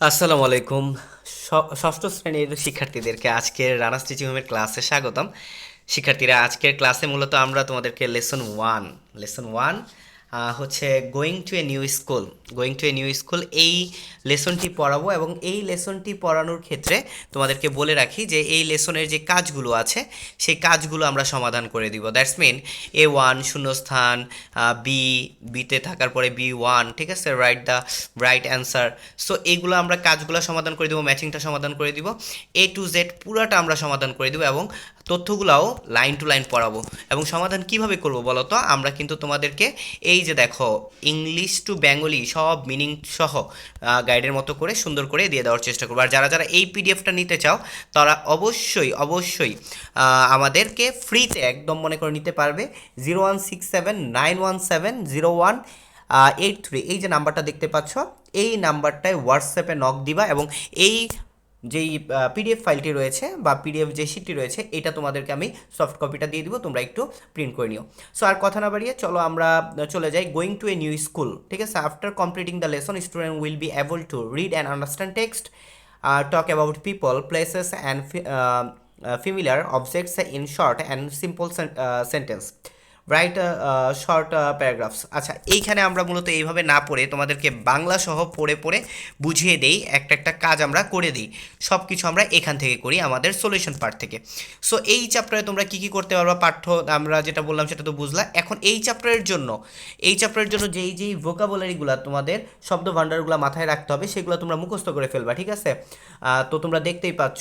আসসালামু আলাইকুম। ষষ্ঠ শ্রেণির শিক্ষার্থীদেরকে আজকের রানা স্টিচিং হোমের ক্লাসে স্বাগতম। শিক্ষার্থীরা, আজকের ক্লাসে মূলত আমরা তোমাদেরকে লেসন ওয়ান লেসন ওয়ান হচ্ছে going to a new school going to a new school এই লেসনটি পড়াবো এবং এই লেসনটি পড়ানোর ক্ষেত্রে তোমাদেরকে বলে রাখি যে এই লেসনের যে কাজগুলো আছে, সেই কাজগুলো আমরা সমাধান করে দিব। দ্যাটস মিন এ ওয়ান শূন্যস্থান বি বিতে থাকার পরে বি ওয়ান ঠিক আছে? Right the right answer so এইগুলো আমরা কাজগুলো সমাধান করে দিব ম্যাচিংটা সমাধান করে দিব। এ টু জেড পুরাটা আমরা সমাধান করে দিব এবং তথ্যগুলাও লাইন টু লাইন পড়াবো। এবং সমাধান কীভাবে করব বলো তো? আমরা কিন্তু তোমাদেরকে এই যে দেখো ইংলিশ টু বেঙ্গলি সব মিনিং সহ গাইডের মতো করে সুন্দর করে দিয়ে দেওয়ার চেষ্টা করব। আর যারা যারা এই পিডিএফটা নিতে চাও, তারা অবশ্যই অবশ্যই আমাদেরকে ফ্রিতে একদম মনে করে নিতে পারবে। Zero one six seven nine one seven zero one eight three এই যে নাম্বারটা দেখতে পাচ্ছ, এই নাম্বারটায় হোয়াটসঅ্যাপে নক দিবা এবং এই যেই পিডিএফ ফাইলটি রয়েছে বা পিডিএফ যে শিটটি রয়েছে এটা তোমাদেরকে আমি সফট কপিটা দিয়ে দিব তোমরা একটু প্রিন্ট করে নিও। সো আর কথা না বাড়িয়ে চলো আমরা চলে যাই going to a new school ঠিক আছে? After completing the lesson student will be able to read and understand text R talk about people places and in short and simple sen- uh, sentence. Write short paragraphs আচ্ছা এইখানে আমরা মূলত এইভাবে না পড়ে তোমাদেরকে বাংলা সহ পড়ে পড়ে বুঝিয়ে দেই, একটা একটা কাজ আমরা করে দিই। সব কিছু আমরা এখান থেকে করি আমাদের সলিউশন পার্ট থেকে। সো এই চ্যাপ্টারে তোমরা কি কি করতে পারবা? পাঠ্য আমরা যেটা বললাম সেটা তো বুঝলা। এখন এই চ্যাপ্টারের জন্য, এই চ্যাপ্টারের জন্য যেই যেই ভোকাবুলারিগুলো তোমাদের শব্দ ভাণ্ডারগুলো মাথায় রাখতে হবে, সেগুলো তোমরা মুখস্থ করে ফেলবা, ঠিক আছে? তো তোমরা দেখতেই পাচ্ছ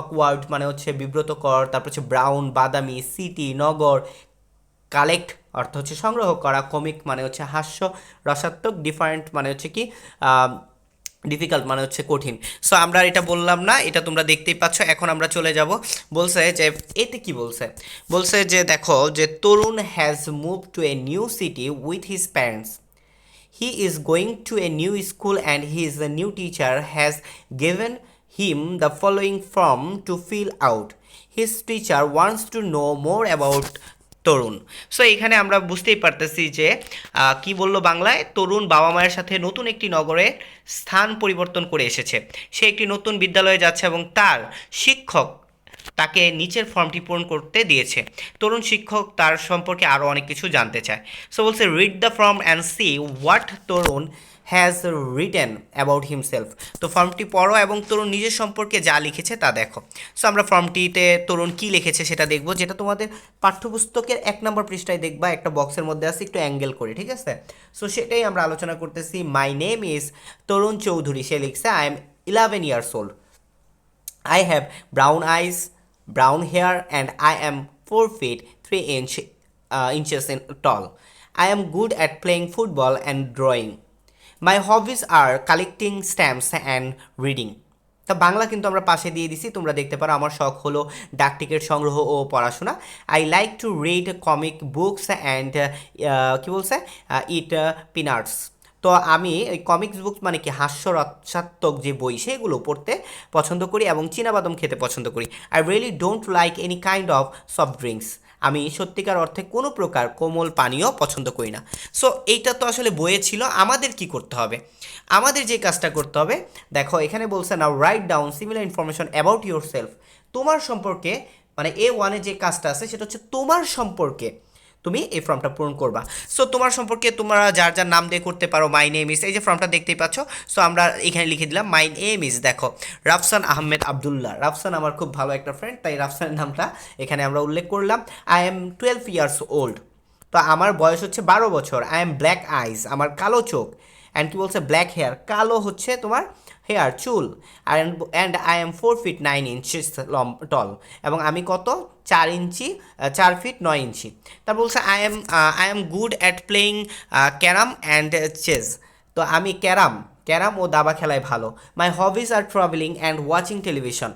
অকওয়ার্ড মানে হচ্ছে বিব্রতকর, তারপর হচ্ছে ব্রাউন বাদামি সিটি নগর কালেক্ট অর্থ হচ্ছে সংগ্রহ করা কমিক মানে হচ্ছে হাস্য, রসাত্মক ডিফারেন্ট মানে হচ্ছে কি ডিফিকাল্ট মানে হচ্ছে কঠিন। সো আমরা এটা বললাম না, এটা তোমরা দেখতেই পাচ্ছ। এখন আমরা চলে যাব। বলছে যে, এতে কি বলছে? বলছে যে, দেখো, যে Tarun has move to a new city with his parents He to going to a new school and his new teacher has given him the following form to fill out His teacher wants to know more about Tarun. So এখানে আমরা বুঝতেই পারতেছি যে কি বলল বাংলায়? তরুণ বাবা মায়ের সাথে নতুন একটি নগরে স্থান পরিবর্তন করে এসেছে। সে একটি নতুন বিদ্যালয়ে যাচ্ছে এবং তার শিক্ষক তাকে নিচের ফর্মটি পূরণ করতে দিয়েছে। তরুণ শিক্ষক তার সম্পর্কে আরও অনেক কিছু জানতে চায়। সো বলছে read the form and see what Tarun has written about himself তো ফর্মটি পড়ো এবং তরুণ নিজের সম্পর্কে যা লিখেছে তা দেখো। সো আমরা ফর্মটিতে তরুণ কি লিখেছে সেটা দেখব। যেটা তোমাদের পাঠ্যপুস্তকের এক নম্বর পৃষ্ঠায় দেখবা একটা বক্সের মধ্যে আছে একটু অ্যাঙ্গেল করে ঠিক আছে? সো সেটাই আমরা আলোচনা করতেছি। My name is Tarun Chowdhury. সে লিখছে I am eleven years old I have brown eyes, brown hair, and I am 4 feet 3 inch, uh, inches in tall. I am good at playing football and drawing. My are collecting stamps and reading তা বাংলা কিন্তু আমরা পাশে দিয়ে দিছি, তোমরা দেখতে পারো আমার শখ হলো ডাক টিকিট সংগ্রহ ও পড়াশোনা। I like to read comic books and কী বলছে? ইট পিনাটস তো আমি ওই কমিক্স বুক মানে কি হাস্যরসাত্মক যে বই, সেগুলো পড়তে পছন্দ করি এবং চীনাবাদাম খেতে পছন্দ করি। I really don't like any kind of soft drinks আমি সত্যিকার অর্থে কোনো প্রকার কোমল পানীয় পছন্দ করি না। সো এইটা তো আসলে বইয়ে ছিল, আমাদের কি করতে হবে? আমাদের যে কাজটা করতে হবে, দেখো, এখানে বলছে না write down similar information about yourself তোমার সম্পর্কে মানে এ ওয়ানে যে কাজটা আছে, সেটা হচ্ছে তোমার সম্পর্কে তুমি এই ফর্মটা পূরণ করবা। সো তোমার সম্পর্কে তোমরা যার যার নাম দিয়ে করতে পারো মাই নেম ইস এই যে ফর্মটা দেখতেই পাচ্ছ সো আমরা এখানে লিখে দিলাম মাই নেম ইস দেখো, রাফসান আহমেদ আবদুল্লাহ। রাফসান আমার খুব ভালো একটা ফ্রেন্ড তাই রাফসানের নামটা এখানে আমরা উল্লেখ করলাম। I am twelve years old তো আমার বয়স হচ্ছে বারো বছর। আই এম ব্ল্যাক আইস আমার কালো চোখ। অ্যান্ড কি বলছে? ব্ল্যাক হেয়ার কালো হচ্ছে তোমার হেয়ার চুল and I am four feet nine inches লম টল এবং আমি কত? চার ইঞ্চি চার ফিট নয় ইঞ্চি। তারপর বলছে I am I am good at playing carrom and chess তো আমি ক্যারাম ক্যারাম ও দাবা খেলায় ভালো। My hobbies are travelling and watching television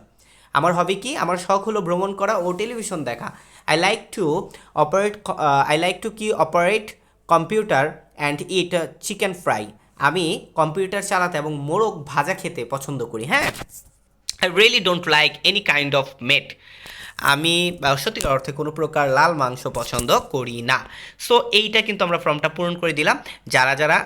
আমার হবি কি? আমার শখ হলো ভ্রমণ করা ও টেলিভিশন দেখা। I like to operate I like to কি operate computer and eat chicken fry আমি কম্পিউটার চালাতে এবং মোরগ ভাজা খেতে পছন্দ করি হ্যাঁ? I really don't like any kind of meat আমি সত্যিকার অর্থে কোনো প্রকার লাল মাংস পছন্দ করি না। সো এইটা কিন্তু আমরা ফর্মটা পূরণ করে দিলাম। যারা যারা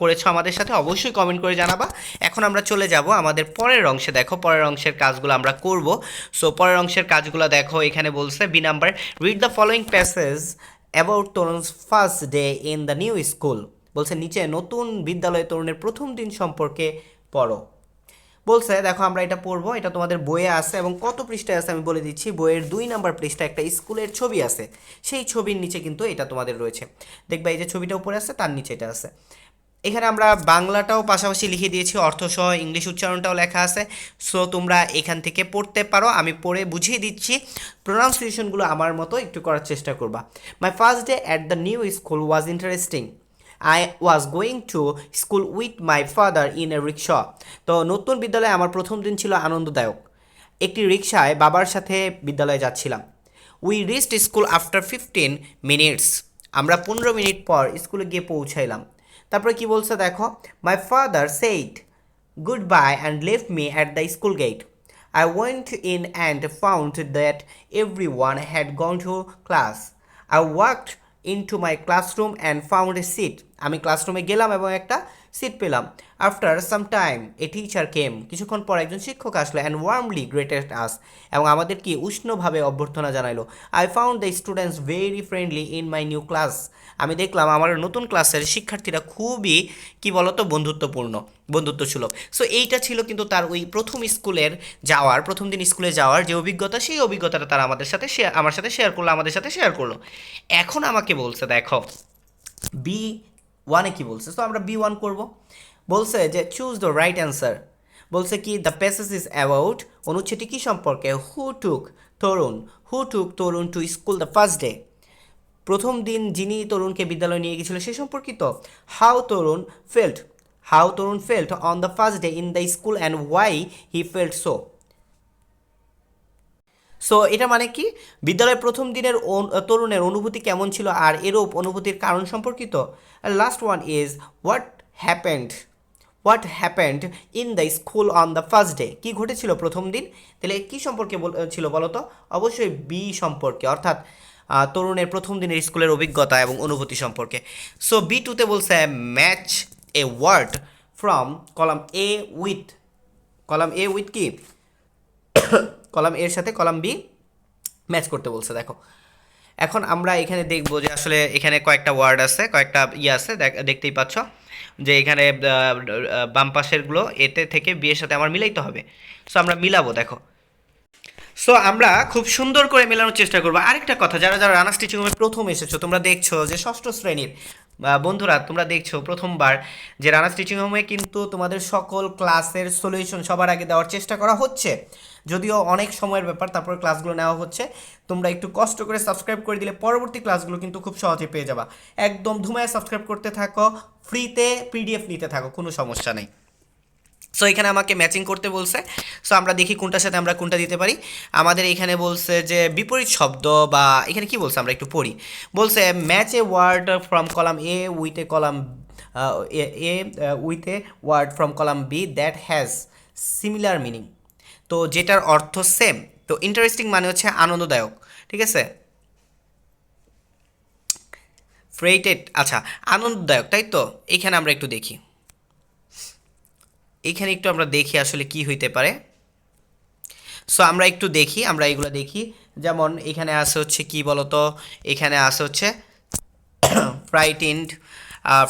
করেছ আমাদের সাথে অবশ্যই কমেন্ট করে জানাবা। এখন আমরা চলে যাব আমাদের পরের অংশে। দেখো, পরের অংশের কাজগুলো আমরা করব। সো পরের অংশের কাজগুলো দেখো, এখানে বলছে B number read the following passage about Tarun's first day in the new school বলছে, নিচে নতুন বিদ্যালয়ে তরুণের প্রথম দিন সম্পর্কে পড়ো। বলছে, দেখো, আমরা এটা পড়ব, এটা তোমাদের বইয়ে আছে এবং কত পৃষ্ঠায় আছে আমি বলে দিচ্ছি। বইয়ের দুই নাম্বার পৃষ্ঠা একটা স্কুলের ছবি আছে। সেই ছবির নিচে কিন্তু এটা তোমাদের রয়েছে। দেখবা, এই যে ছবিটা উপরে আছে, তার নিচে এটা আছে। এখানে আমরা বাংলাটাও পাশাপাশি লিখে দিয়েছি, অর্থসহ ইংলিশ উচ্চারণটাও লেখা আছে। সো, তোমরা এখান থেকে পড়তে পারো। আমি পড়ে বুঝিয়ে দিচ্ছি। প্রোনাউন্সিয়েশনগুলো আমার মতো একটু করার চেষ্টা করবা। My first day at the new school was interesting I was going to school with my father in a rickshaw তো নতুন বিদ্যালয়ে আমার প্রথম দিন ছিল আনন্দদায়ক। একটি রিক্সায় বাবার সাথে বিদ্যালয়ে যাচ্ছিলাম। We reached school after fifteen minutes আমরা পনেরো মিনিট পর স্কুলে গিয়ে পৌঁছাইলাম। তারপরে কি বলছে দেখো? My father said goodbye and left me at the school gate I went in and that that everyone had gone to class I walked into my classroom and found a seat আমি ক্লাসরুমে গেলাম এবং একটা seat পেলাম। After some time a teacher came কিছুক্ষণ পর একজন শিক্ষক আসলো অ্যান্ড ওয়ার্মলি গ্রেটেস্ট আস এবং আমাদেরকে উষ্ণভাবে অভ্যর্থনা জানাইলো। I found the students very friendly in my new class আমি দেখলাম আমার নতুন ক্লাসের শিক্ষার্থীরা খুবই, কি বলতো, বন্ধুত্বপূর্ণ বন্ধুত্ব সুলভ সো এইটা ছিল কিন্তু তার ওই প্রথম স্কুলের যাওয়ার, প্রথম দিন স্কুলে যাওয়ার যে অভিজ্ঞতা, সেই অভিজ্ঞতাটা তারা আমাদের সাথে শেয়ার আমার সাথে শেয়ার করল, আমাদের সাথে শেয়ার করল। এখন আমাকে বলছে, দেখো বি ওয়ানে কি বলছে? তো আমরা বি ওয়ান করব। বলছে যে চুজ দ্য রাইট অ্যান্সার বলছে কি দ্য প্যাসেজ ইজ অ্যাবাউট অনুচ্ছেদটি কী সম্পর্কে? Who took Tarun who took Tarun to school the first day প্রথম দিন যিনি তরুণকে বিদ্যালয়ে নিয়ে গেছিল সে সম্পর্কিত? How Tarun felt how Tarun felt on the first day in the school and why he felt so so এটা মানে কি? বিদ্যালয়ের প্রথম দিনের তরুণের অনুভূতি কেমন ছিল আর এরূপ অনুভূতির কারণ সম্পর্কিত? Last one is what happened what happened in the school on the first day কী ঘটেছিল প্রথম দিন? তাহলে কী সম্পর্কে ছিল বলো তো অবশ্যই বি সম্পর্কে, অর্থাৎ তরুণের প্রথম দিনের স্কুলের অভিজ্ঞতা এবং অনুভূতি সম্পর্কে। সো বি টুতে বলছে match a word from column A with column A with কি? কলাম এর সাথে কলাম বি ম্যাচ করতে বলছে, দেখো। এখন আমরা এখানে দেখব যে আসলে এখানে কয়েকটা ওয়ার্ড আছে, কয়েকটা ইয়ে আছে দেখতেই পাচ্ছ যে এখানে বাম পাশেরগুলো এতে থেকে বিয়ের সাথে আমার মিলাইতে হবে। সো আমরা মিলাবো, দেখো। সো আমরা খুব সুন্দর করে মেলানোর চেষ্টা করব। আরেকটা কথা, যারা যারা রানা স্টিচিং প্রথম এসেছ, তোমরা দেখছ যে ষষ্ঠ শ্রেণির বন্ধুরা, তোমরা দেখছ প্রথমবার যে রানা স্টিচিং হোমে কিন্তু তোমাদের সকল ক্লাসের সলিউশন সবার আগে দেওয়ার চেষ্টা করা হচ্ছে। যদিও অনেক সময়ের ব্যাপার, তারপর ক্লাসগুলো নেওয়া হচ্ছে। তোমরা একটু কষ্ট করে সাবস্ক্রাইব করে দিলে পরবর্তী ক্লাসগুলো কিন্তু খুব সহজে পেয়ে যাবা। একদম ধুমায় সাবস্ক্রাইব করতে থাকো ফ্রিতে পিডিএফ নিতে থাকো, কোনো সমস্যা নেই। সো এখানে আমাকে ম্যাচিং করতে বলছে। সো আমরা দেখি কোনটার সাথে আমরা কোনটা দিতে পারি। আমাদের এখানে বলছে যে, বিপরীত শব্দ বা এখানে কি বলছে আমরা একটু পড়ি। বলছে match a word from column A with a column A with a word from column B that has similar meaning তো, যেটার অর্থ সেম তো ইন্টারেস্টিং মানে হচ্ছে আনন্দদায়ক। ঠিক আছে? ফ্রেটেড আচ্ছা আনন্দদায়ক, তাই তো? এখানে আমরা একটু দেখি। এইখানে একটু আমরা দেখি আসলে কি হইতে পারে। সো আমরা একটু দেখি, আমরা এগুলো দেখি। যেমন এখানে আছে হচ্ছে কি বলতো? এখানে আছে হচ্ছে ফ্রাইটেন্ড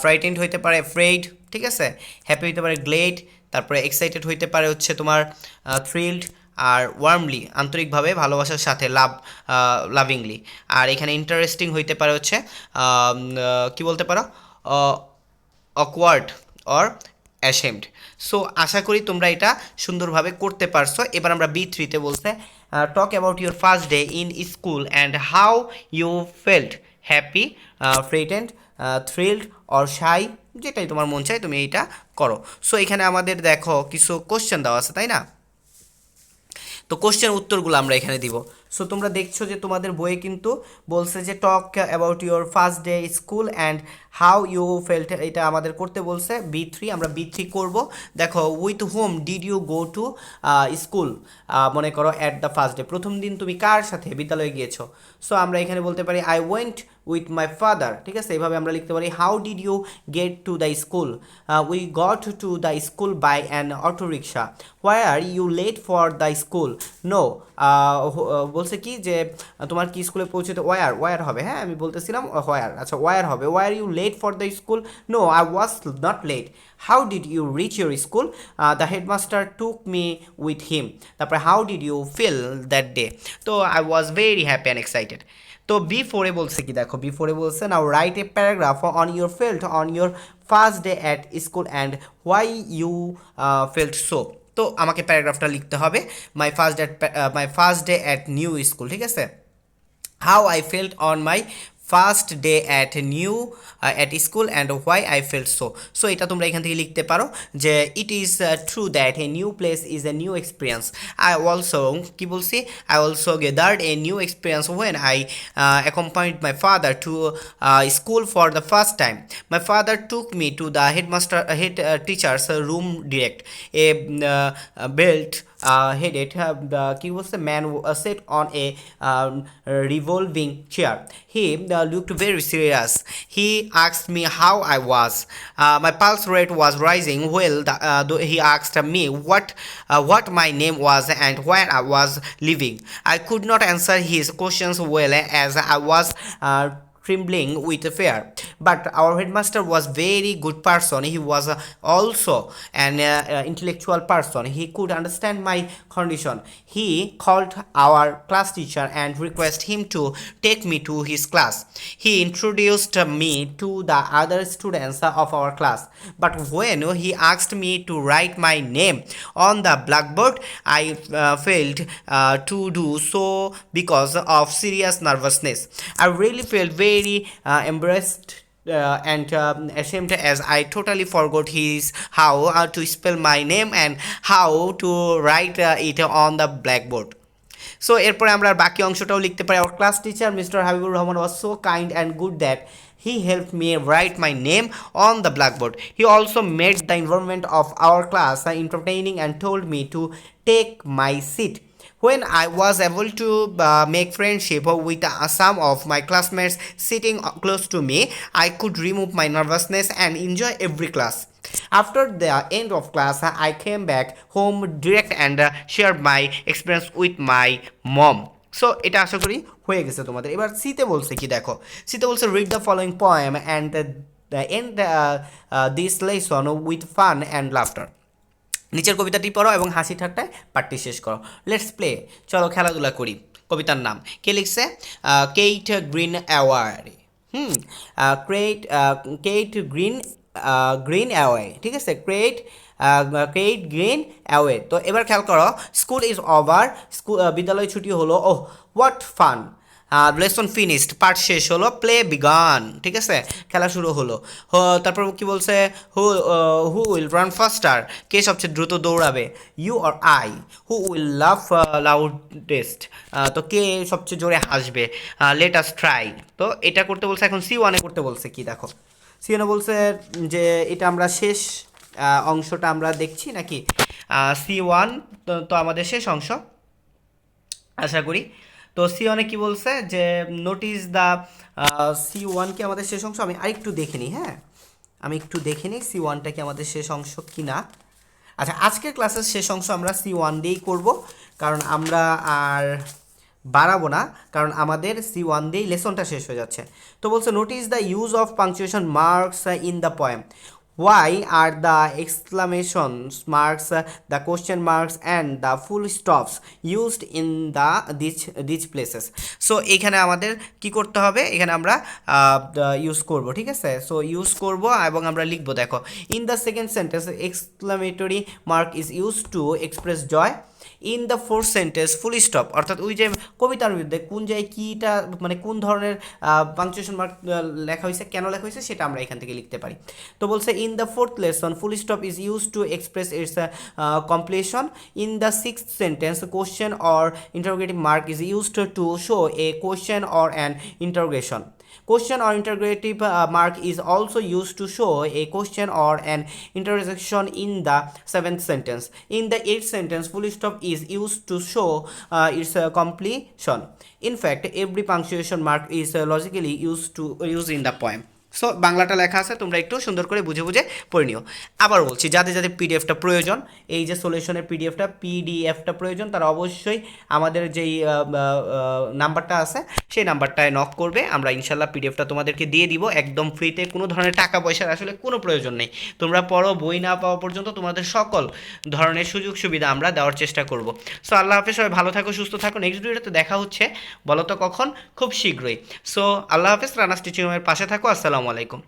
ফ্রাইটেন্ড হইতে পারে ফ্রেড ঠিক আছে? হ্যাপি হইতে পারে গ্লেড তারপরে এক্সাইটেড হইতে পারে হচ্ছে তোমার থ্রিল্ড আর ওয়ার্মলি আন্তরিকভাবে ভালোবাসার সাথে লাভ লাভিংলি আর এখানে ইন্টারেস্টিং হইতে পারে হচ্ছে কি বলতে পারো? অকওয়ার্ড অর অ্যাশেমড সো আশা করি তোমরা এটা সুন্দরভাবে করতে পারছ। এবার আমরা বি থ্রিতে বলছে talk about your first day in school and how you felt happy frightened thrilled or shy যেটাই তোমার মন চায় তুমি এইটা করো। সো এখানে আমাদের দেখো কিছু কোশ্চেন দেওয়া আছে, তাই না? তো কোশ্চেন উত্তরগুলো আমরা এখানে দিব। সো তোমরা দেখছ যে তোমাদের বইয়ে কিন্তু বলছে যে talk about your first day school and how you felt এটা আমাদের করতে বলছে। বি থ্রি আমরা বি থ্রি করব। দেখো with home did you go to school মনে করো অ্যাট দ্য ফার্স্ট ডে প্রথম দিন তুমি কার সাথে বিদ্যালয়ে গিয়েছো? সো আমরা এখানে বলতে পারি I went with my father ঠিক আছে? এইভাবে আমরা লিখতে পারি how did you get to the school we got to the school by an auto rickshaw where you late for the school no বলছে কি যে তোমার কি স্কুলে পৌঁছতে ওয়ার ওয়ার হবে? হ্যাঁ আমি বলতেছিলাম হোয়ার আচ্ছা ওয়ার হবে। Were you late for the school no I was not late how did you reach your school the headmaster took me with him তারপরে how did you feel that day তো I was very happy and excited তো B ফোরে বলছে কি দেখো B ফোরে বলছে now write a paragraph on your field on your first day at school and why you felt so তো আমাকে প্যারাগ্রাফটা লিখতে হবে my first day my first day at new school ঠিক আছে? How I felt on my first day at new at school and why I felt so. So এটা তোমরা এখান থেকে লিখতে পারো যে it is true that a new place is a new experience. I also, কি বলছি? I also gathered a new experience when I accompanied my father to school for the first time. My father took me to the headmaster, head teacher's room direct. A belt headed uh, the কি বলছে man uh, sat on a um, revolving chair he uh, looked very serious he asked me how i was uh, my pulse rate was rising well the, uh, though he asked me what uh, what my name was and where i was living i could trembling with fear. But our headmaster was very good person. He was uh, also an uh, uh, intellectual person. He could understand my condition. He called our class teacher and request him to take me to his class. He introduced me to the other students of our class. But when he asked me to write my name on the blackboard i uh, failed uh, to do so because of serious nervousness. I really felt very uh, embarrassed uh, and um, ashamed as I totally forgot his how uh, to spell my name and how to write uh, it on the blackboard. So এরপরে আমরা বাকি অংশটাও লিখতে পারি our class teacher mister Habibur Rahman was so kind and good that he help me write my name on the blackboard he also made the environment of our class entertaining and told me to take my seat. When I was able to uh, make friendship with uh, some of my classmates sitting uh, close to me, I could remove my nervousness and enjoy every class. After the end of class, I came back home direct and uh, shared my experience with my mom. So এটা আশা করি হয়ে গেছে তোমাদের এবার সিতে বলছে কি দেখো সিতে বলছে read the following poem and end this lesson with fun and laughter নিচের কবিতাটি পড়ো এবং হাসি ঠাট্টায় পাঠটি শেষ করো। লেটস প্লে চলো খেলাধুলা করি। কবিতার নাম। কে লিখছে? Kate Greenaway hmm crate Kate green Greenaway ঠিক আছে? ক্রেট ক্রেট গ্রিন অ্যাওয়ে তো এবার খেয়াল করো স্কুল ইজ ওভার স্কুল বিদ্যালয় ছুটি হলো। Oh what fun lesson finished part শেষ হলো প্লে বিগান ঠিক আছে? খেলা শুরু হলো। তারপর কি বলছে? Who who will run faster কে সবচেয়ে দ্রুত দৌড়াবে? You or I who will laugh loudest তো কে সবচেয়ে জোরে হাসবে? লেট আস ট্রাই তো এটা করতে বলছে, এখন সি ওয়ানে করতে বলছে কি, দেখো। সি ওয়ানে বলছে যে, এটা আমরা শেষ অংশটা আমরা দেখছি নাকি? সি ওয়ান তো আমাদের শেষ অংশ। আশা করি। তো সি ওয়ানে কি বলছে? যে নোটিস দ্য সি ওয়ান কি আমাদের শেষ অংশ? আমি আরেকটু দেখে নিই হ্যাঁ? আমি একটু দেখে নিই সি ওয়ানটা কি আমাদের শেষ অংশ কি না আচ্ছা আজকের ক্লাসের শেষ অংশ আমরা সি ওয়ান দিয়েই করব, কারণ আমরা আর বাড়াবো না, কারণ আমাদের সি ওয়ান দিয়েই লেসনটা শেষ হয়ে যাচ্ছে। তো বলছে notice the use of punctuation marks in the poem Why are the exclamation marks, uh, the question marks, and the full stops used in the these these places? so এখানে আমাদের কি করতে হবে এখানে আমরা ইউজ করব ঠিক আছে সো ইউজ করব এবং আমরা লিখব দেখো in the second sentence exclamatory mark is use to express joy in the fourth sentence, full stop. অর্থাৎ ওই যে কবিতার বিরুদ্ধে কোন জায়গায় কীটা মানে কোন ধরনের পাংচুয়েশন মার্ক লেখা হয়েছে কেন লেখা হয়েছে সেটা আমরা এখান থেকে লিখতে পারি। তো বলছে in the fourth lesson full stop is use to express its completion in the sixth sentence question or interrogative mark is used to show a question or an interrogation Question or interrogative uh, mark is also used to show a question or an interjection in the seventh sentence. In the eighth sentence, full stop is used to show uh, its uh, completion. In fact, every punctuation mark is uh, logically used to used in the poem. So বাংলাটা লেখা আছে, তোমরা একটু সুন্দর করে বুঝে বুঝে পড়ে নিও। আবার বলছি, যাদের যাদের পিডিএফটা প্রয়োজন, এই যে সলিউশনের পিডিএফটা পিডিএফটা প্রয়োজন, তারা অবশ্যই আমাদের যেই নাম্বারটা আছে, সেই নাম্বারটায় নক করবে। আমরা ইনশাল্লাহ পিডিএফটা তোমাদেরকে দিয়ে দিব। একদম ফ্রিতে কোনো ধরনের টাকা পয়সার আসলে কোনো প্রয়োজন নেই। তোমরা পড়ো, বই না পাওয়া পর্যন্ত তোমাদের সকল ধরনের সুযোগ সুবিধা আমরা দেওয়ার চেষ্টা করব। সো আল্লাহ হাফেজ, সবাই ভালো থাকো, সুস্থ থাকো। নেক্সট ভিডিওতে দেখা হচ্ছে, বলো তো কখন? খুব শীঘ্রই। সো আল্লাহ হাফেজ রানা স্টিচিংয়ের পাশে থাকো। আসসালামু আলাইকুম।